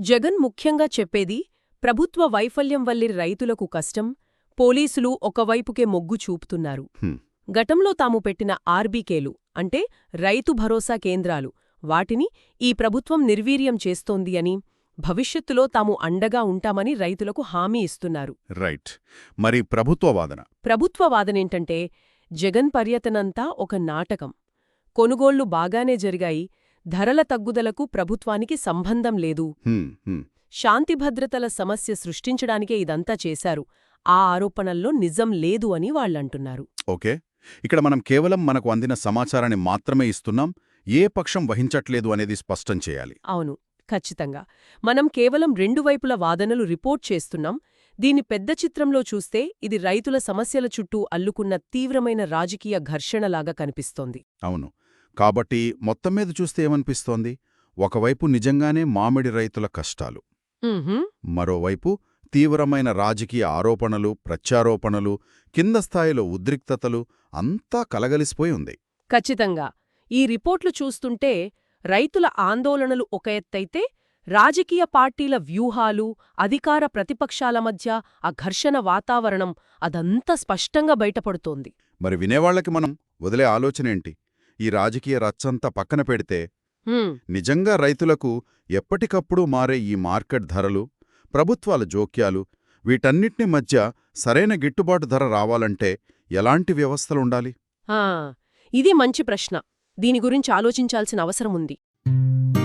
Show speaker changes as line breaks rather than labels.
జగన్ ముఖ్యంగా చెప్పేది ప్రభుత్వ వైఫల్యం వల్లి రైతులకు కష్టం పోలీసులు ఒకవైపుకే మొగ్గు చూపుతున్నారు. గతంలో తాము పెట్టిన ఆర్బీకేలు అంటే రైతు భరోసా కేంద్రాలు వాటిని ఈ ప్రభుత్వం నిర్వీర్యం చేస్తోంది అని భవిష్యత్తులో తాము అండగా ఉంటామని రైతులకు హామీ ఇస్తున్నారు.
రైట్. మరి ప్రభుత్వ వాదన?
ప్రభుత్వ వాదనేంటంటే జగన్ పర్యటనంతా ఒక నాటకం. కొనుగోళ్ళు బాగానే జరిగాయి ధరల తగ్గుదలకు ప్రభుత్వానికి సంబంధం లేదు.
హ్మ్.
శాంతిభద్రతల సమస్య సృష్టించడానికే ఇదంతా చేశారు. ఆ ఆరోపణల్లో నిజం లేదు అని వాళ్ళంటున్నారు
ఓకే. ఇక్కడ మనం కేవలం మనకు అందిన సమాచారాన్ని మాత్రమే ఇస్తున్నాం. ఏ పక్షం వహించట్లేదు అనేది స్పష్టం చేయాలి.
అవును ఖచ్చితంగా. మనం కేవలం రెండు వైపుల వాదనలు రిపోర్ట్ చేస్తున్నాం. దీని పెద్ద చిత్రంలో చూస్తే ఇది రైతుల సమస్యల చుట్టూ అల్లుకున్న తీవ్రమైన రాజకీయ ఘర్షణలాగా కనిపిస్తోంది.
అవును. కాబట్టి మొత్తం మీద చూస్తే ఏమనిపిస్తోంది? ఒకవైపు నిజంగానే మామిడి రైతుల కష్టాలు. మరోవైపు తీవ్రమైన రాజకీయ ఆరోపణలు ప్రత్యారోపణలు కింద స్థాయిలో ఉద్రిక్తతలు అంతా కలగలిసిపోయి ఉంది.
ఖచ్చితంగా. ఈ రిపోర్ట్లు చూస్తుంటే రైతుల ఆందోళనలు ఒక ఎత్తైతే రాజకీయ పార్టీల వ్యూహాలు అధికార ప్రతిపక్షాల మధ్య ఆ ఘర్షణ వాతావరణం అదంతా స్పష్టంగా బయటపడుతోంది.
మరి వినేవాళ్ళకి మనం వదిలే ఆలోచనేంటి? ఈ రాజకీయ రచ్చంతా పక్కన పెడితే నిజంగా రైతులకు ఎప్పటికప్పుడు మారే ఈ మార్కెట్ ధరలు ప్రభుత్వాల జోక్యాలు వీటన్నిటిని మధ్య సరైన గిట్టుబాటు ధర రావాలంటే ఎలాంటి వ్యవస్థలుండాలి
ఇది మంచి ప్రశ్న. దీని గురించి ఆలోచించాల్సిన అవసరం ఉంది.